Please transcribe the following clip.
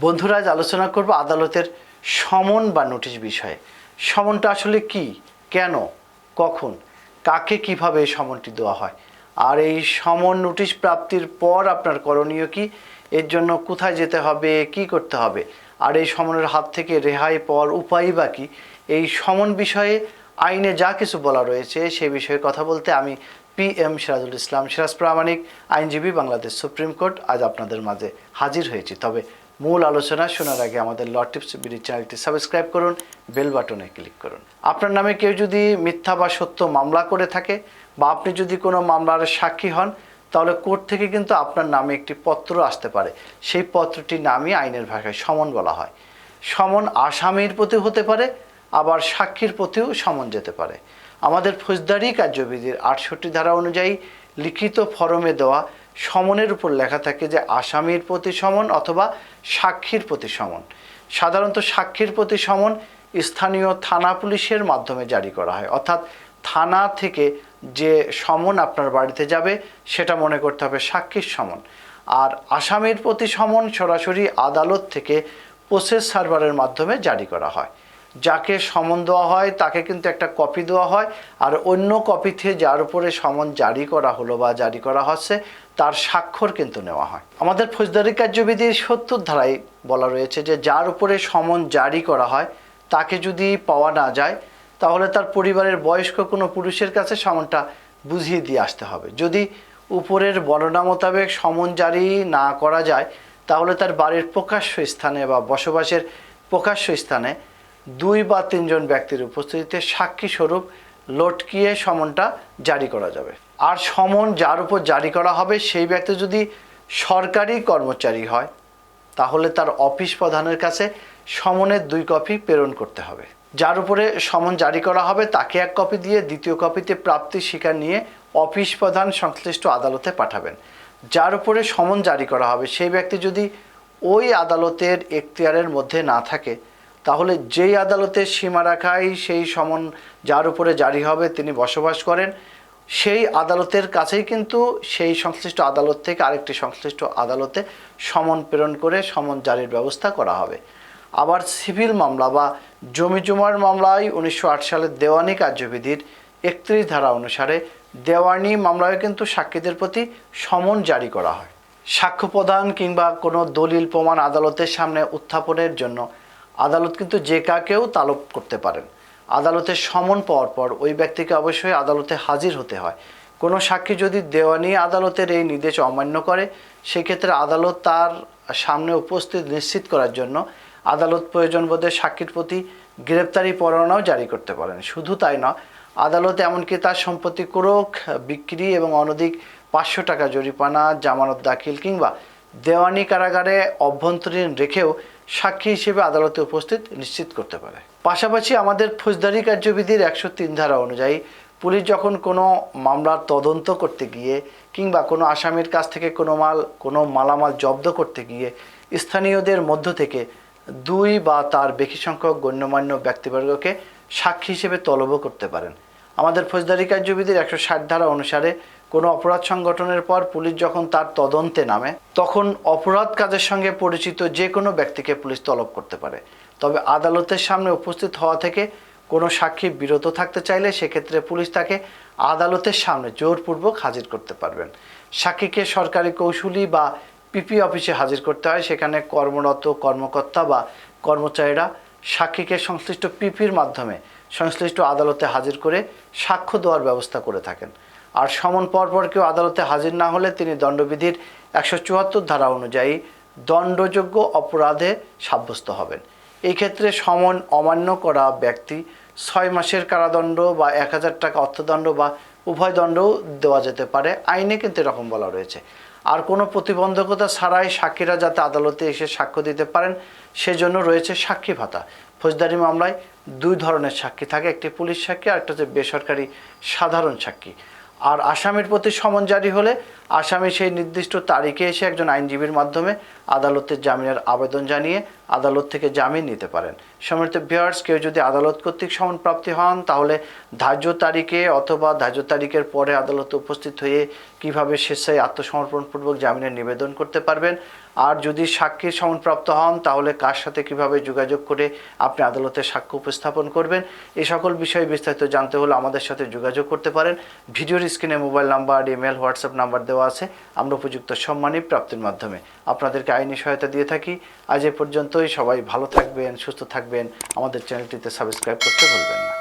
বন্ধুরা, আজ আলোচনা করব আদালতের সমন বা নোটিশ বিষয়ে। সমনটা আসলে কি? কেন? কখন? কাকে কীভাবে এই সমনটি দেওয়া হয়? আর এই সমন নোটিশ প্রাপ্তির পর আপনার করণীয় কি? এর জন্য কোথায় যেতে হবে? কি করতে হবে? আর এই সমনের হাত থেকে রেহাই পাওয়ার উপায় বা কি? এই সমন বিষয়ে আইনে যা কিছু বলা রয়েছে সেই বিষয়ে কথা বলতে আমি পি এম সিরাজুল ইসলাম সিরাজ প্রামাণিক, আইনজীবী, বাংলাদেশ সুপ্রিম কোর্ট আজ আপনাদের মাঝে হাজির হয়েছি। তবে মূল আলোচনা শোনার আগে আমাদের ল টিপস বিডি চ্যানেলটি সাবস্ক্রাইব করুন বেল বাটনে ক্লিক করুন। আপনার নামে কেউ যদি মিথ্যা বা সত্য মামলা করে থাকে বা আপনি যদি কোনো মামলার সাক্ষী হন, তাহলে কোর্ট থেকে কিন্তু আপনার নামে একটি পত্র আসতে পারে। সেই পত্রটির নামই আইনের ভাষায় সমন বলা হয়। সমন আসামির প্রতি হতে পারে, আবার সাক্ষীর প্রতিও সমন যেতে পারে। আমাদের ফৌজদারি কার্যবিধির আটষট্টি ধারা অনুযায়ী লিখিত ফরমে দেওয়া সমনের উপর লেখা থাকে যে আসামির প্রতি সমন অথবা সাক্ষীর প্রতি সমন। সাধারণত সাক্ষীর প্রতি সমন স্থানীয় থানা পুলিশের মাধ্যমে জারি করা হয়। অর্থাৎ থানা থেকে যে সমন আপনার বাড়িতে যাবে, সেটা মনে করতে হবে সাক্ষীর সমন। আর আসামির প্রতি সমন সরাসরি আদালত থেকে প্রসেস সার্ভারের মাধ্যমে জারি করা হয়। যাকে সমন দেওয়া হয়, তাকে কিন্তু একটা কপি দেওয়া হয়। আর অন্য কপিতে যার উপরে সমন জারি করা হলো বা জারি করা হচ্ছে তার স্বাক্ষর কিন্তু নেওয়া হয়। আমাদের ফৌজদারি কার্যবিধির সত্তর ধারায় বলা রয়েছে যে, যার উপরে সমন জারি করা হয়, তাকে যদি পাওয়া না যায়, তাহলে তার পরিবারের বয়স্ক কোনো পুরুষের কাছে সমনটা বুঝিয়ে দিয়ে আসতে হবে। যদি উপরের বর্ণনা মোতাবেক সমন জারি না করা যায়, তাহলে তার বাড়ির প্রকাশ্য স্থানে বা বসবাসের প্রকাশ্য স্থানে দুই বা তিনজন ব্যক্তির উপস্থিতিতে সাক্ষী স্বরূপ লটকিয়ে সমনটা জারি করা যাবে। আর সমন যার উপর জারি করা হবে, সেই ব্যক্তি যদি সরকারি কর্মচারী হয়, তাহলে তার অফিস প্রধানের কাছে সমনের দুই কপি প্রেরণ করতে হবে। যার উপরে সমন জারি করা হবে, তাকে এক কপি দিয়ে দ্বিতীয় কপিতে প্রাপ্তি স্বীকার নিয়ে অফিস প্রধান সংশ্লিষ্ট আদালতে পাঠাবেন। যার উপরে সমন জারি করা হবে, সেই ব্যক্তি যদি ওই আদালতের এখতিয়ারের মধ্যে না থাকে তাহলে যেই আদালতের সীমারেখায় সেই সমন যার উপরে জারি হবে তিনি বসবাস করেন, সেই আদালতের কাছেই কিন্তু সেই সংশ্লিষ্ট আদালত থেকে আরেকটি সংশ্লিষ্ট আদালতে সমন প্রেরণ করে সমন জারির ব্যবস্থা করা হবে। আবার সিভিল মামলা বা জমি জমার মামলায় উনিশশো আট সালের দেওয়ানি কার্যবিধির একত্রিশ ধারা অনুসারে দেওয়ানি মামলায় কিন্তু সাক্ষীদের প্রতি সমন জারি করা হয়। সাক্ষ্য প্রদান কিংবা কোনো দলিল প্রমাণ আদালতের সামনে উত্থাপনের জন্য আদালত কিন্তু যে কাকেও তালব করতে পারেন। আদালতের সমন পাওয়ার পর ওই ব্যক্তিকে অবশ্যই আদালতে হাজির হতে হয়। কোনো সাক্ষী যদি দেওয়ানি আদালতের এই নির্দেশ অমান্য করে, সেক্ষেত্রে আদালত তার সামনে উপস্থিত নিশ্চিত করার জন্য আদালত প্রয়োজন বোধে সাক্ষীর প্রতি গ্রেপ্তারি পরোয়ানাও জারি করতে পারেন। শুধু তাই নয়, আদালত এমনকি তার সম্পত্তি ক্রোক বিক্রি এবং অনধিক পাঁচশো টাকা জরিপানা জামানত দাখিল কিংবা দেওয়ানি কারাগারে অভ্যন্তরীণ রেখেও সাক্ষী হিসেবে আদালতে উপস্থিত নিশ্চিত করতে পারে। পাশাপাশি আমাদের ফৌজদারি কার্যবিধির একশো তিন ধারা অনুযায়ী পুলিশ যখন কোনো মামলার তদন্ত করতে গিয়ে কিংবা কোনো আসামির কাছ থেকে কোনো মাল, কোনো মালামাল জব্দ করতে গিয়ে স্থানীয়দের মধ্য থেকে দুই বা তার বেশি সংখ্যক গণ্যমান্য ব্যক্তিবর্গকে সাক্ষী হিসেবে তলব করতে পারেন। আমাদের ফৌজদারি কার্যবিধির একশো ষাট ধারা অনুসারে কোনো অপরাধ সংগঠনের পর পুলিশ যখন তার তদন্তে নামে, তখন অপরাধ কাজের সঙ্গে পরিচিত যে কোনো ব্যক্তিকে পুলিশ তলব করতে পারে। তবে আদালতের সামনে উপস্থিত হওয়া থেকে কোনো সাক্ষী বিরত থাকতে চাইলে সেক্ষেত্রে পুলিশ তাকে আদালতের সামনে জোরপূর্বক হাজির করতে পারবেন। সাক্ষীকে সরকারি কৌশলী বা পিপি অফিসে হাজির করতে হয়। সেখানে কর্মরত কর্মকর্তা বা কর্মচারীরা সাক্ষীকে সংশ্লিষ্ট পিপির মাধ্যমে সংশ্লিষ্ট আদালতে হাজির করে সাক্ষ্য দেওয়ার ব্যবস্থা করে থাকেন। আর সমন পরপর কেউ আদালতে হাজির না হলে তিনি দণ্ডবিধির একশো চুয়াত্তর ধারা অনুযায়ী দণ্ডযোগ্য অপরাধে সাব্যস্ত হবেন। এই ক্ষেত্রে সমন অমান্য করা ব্যক্তি ছয় মাসের কারাদণ্ড বা এক হাজার টাকা অর্থদণ্ড বা উভয় দণ্ডও দেওয়া যেতে পারে। আইনে কিন্তু এরকম বলা রয়েছে। আর কোনো প্রতিবন্ধকতা ছাড়াই সাক্ষীরা যাতে আদালতে এসে সাক্ষ্য দিতে পারেন, সেজন্য রয়েছে সাক্ষী ভাতা। ফৌজদারি মামলায় দুই ধরনের সাক্ষী থাকে, একটি পুলিশ সাক্ষী আর একটা হচ্ছে বেসরকারি সাধারণ সাক্ষী। আর আসামির প্রতি সমন জারি হলে আসামি সেই নির্দিষ্ট তারিখে এসে একজন আইনজীবীর মাধ্যমে আদালতের জামিনের আবেদন জানিয়ে আদালত থেকে জামিন নিতে পারেন। সমৃত বিয়ার্স কেউ যদি আদালত কর্তৃক সমন প্রাপ্তি হন, তাহলে ধার্য তারিখে অথবা ধার্য তারিখের পরে আদালতে উপস্থিত হয়ে কীভাবে স্বেচ্ছায় আত্মসমর্পণপূর্বক জামিনের নিবেদন করতে পারবেন আর যদি সাক্ষীর সমন প্রাপ্ত হন, তাহলে কার সাথে কীভাবে যোগাযোগ করে আপনি আদালতে সাক্ষ্য উপস্থাপন করবেন? এই সকল বিষয়ে বিস্তারিত জানতে হলে আমাদের সাথে যোগাযোগ করতে পারেন। ভিডিওর স্ক্রিনে mobile number, email, WhatsApp number দেওয়া আছে। আমরা উপযুক্ত সম্মানী প্রাপ্তির মাধ্যমে আপনাদেরকে আইনি সহায়তা দিয়ে থাকি। আজ এ পর্যন্তই। সবাই ভালো থাকবেন, সুস্থ থাকবেন। আমাদের চ্যানেলটিতে সাবস্ক্রাইব করতে ভুলবেন না।